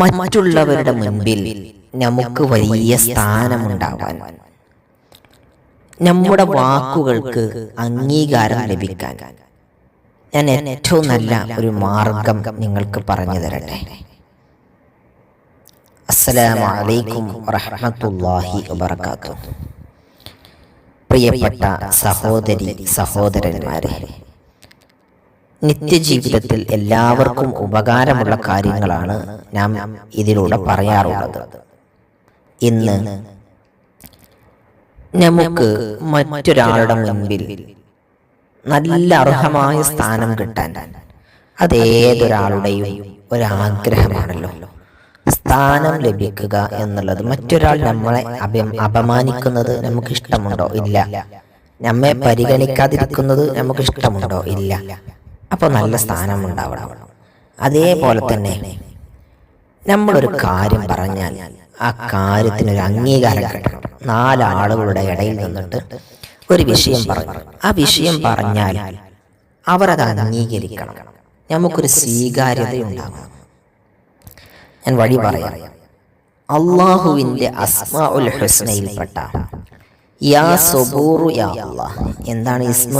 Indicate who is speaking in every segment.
Speaker 1: മറ്റുള്ളവരുടെ മുൻപിൽ നമുക്ക് വലിയ സ്ഥാനമുണ്ടാവാൻ. നമ്മുടെ വാക്കുകൾക്ക് അംഗീകാരം ലഭിക്കാൻ ഞാൻ ഏറ്റവും നല്ല ഒരു മാർഗം നിങ്ങൾക്ക് പറഞ്ഞു തരട്ടെ. അസ്സലാമു വറഹമത്തല്ലാഹി വബറകാതുഹു. പ്രിയപ്പെട്ട സഹോദരി സഹോദരന്മാരെ നിത്യജീവിതത്തിൽ എല്ലാവർക്കും ഉപകാരമുള്ള കാര്യങ്ങളാണ് നാം ഇതിലൂടെ പറയാറുള്ളത്. ഇന്ന് നമുക്ക് മറ്റൊരാളുടെ മുൻപിൽ നല്ല അർഹമായ സ്ഥാനം കിട്ടാൻ അതേതൊരാളുടെയും ഒരാഗ്രഹമാണല്ലോ സ്ഥാനം ലഭിക്കുക എന്നുള്ളത് മറ്റൊരാൾ നമ്മളെ അഭ അപമാനിക്കുന്നത് നമുക്ക് ഇഷ്ടമുണ്ടോ? ഇല്ല. നമ്മെ പരിഗണിക്കാതിരിക്കുന്നത് നമുക്ക് ഇഷ്ടമുണ്ടോ? ഇല്ല. അപ്പൊ നല്ല സ്ഥാനം ഉണ്ടാവണം. അതേപോലെ തന്നെ നമ്മളൊരു കാര്യം പറഞ്ഞാൽ ആ കാര്യത്തിന് ഒരു അംഗീകാരം കിട്ടണം. നാലാളുകളുടെ ഇടയിൽ നിന്നിട്ട് ഒരു വിഷയം പറഞ്ഞു. ആ വിഷയം പറഞ്ഞാൽ അവർ അത് അംഗീകരിക്കണം. നമുക്കൊരു സ്വീകാര്യത ഉണ്ടാകണം. ഞാൻ വഴി പറയാം. അള്ളാഹുവിന്റെ അസ്മാ ഉൽ ഹുസ്നയിൽപ്പെട്ട യാ സൊബൂറു യാ അള്ളാഹ്. എന്താണ് ഇസ്മ?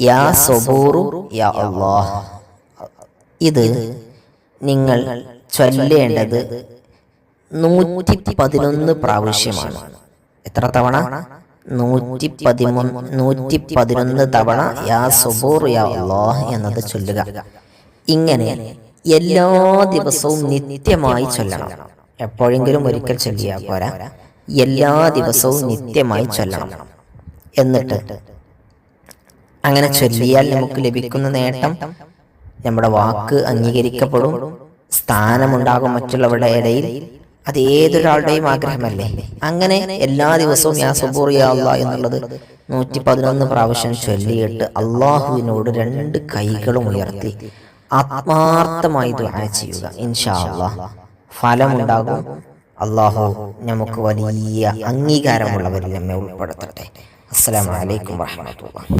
Speaker 1: യാ സൊബൂറു യാ അള്ളാഹ്. ഇത് നിങ്ങൾ ചൊല്ലേണ്ടത് നൂറ്റി പതിനൊന്ന് പ്രാവശ്യമാണ്. എത്ര തവണ? നൂറ്റി പതിമൂന്ന് നൂറ്റി പതിനൊന്ന് തവണ യാ സുബൂർ യാ അള്ളാഹ് എന്നത് ചൊല്ലുക. ഇങ്ങനെ എല്ലാ ദിവസവും നിത്യമായി ചൊല്ലണം. എപ്പോഴെങ്കിലും ഒരിക്കൽ ചൊല്ലിയാൽ പോരാ. എല്ലാ ദിവസവും നിത്യമായി ചൊല്ലണം. എന്നിട്ട് അങ്ങനെ ചൊല്ലിയാൽ നമുക്ക് ലഭിക്കുന്ന നേട്ടം നമ്മുടെ വാക്ക് അംഗീകരിക്കപ്പെടും സ്ഥാനമുണ്ടാകും മറ്റുള്ളവരുടെ ഇടയിൽ അത് ഏതൊരാളുടെയും ആഗ്രഹമല്ലേ? അങ്ങനെ എല്ലാ ദിവസവും യാ സുബൂറിയാവുക യാ എന്നുള്ളത് നൂറ്റി പതിനൊന്ന് പ്രാവശ്യം ചൊല്ലിയിട്ട് അള്ളാഹുവിനോട് രണ്ട് കൈകളും ഉയർത്തി ആത്മാർത്ഥമായി ദുആ ചെയ്യുക. ഇൻഷാ അള്ളാഹ് ഫലമുണ്ടാകും. അള്ളാഹു നമുക്ക് വലിയ അംഗീകാരമുള്ളവരിൽ നമ്മെ ഉൾപ്പെടുത്തട്ടെ. അസ്സലാമു അലൈക്കും വറഹ്മത്തുള്ളാഹി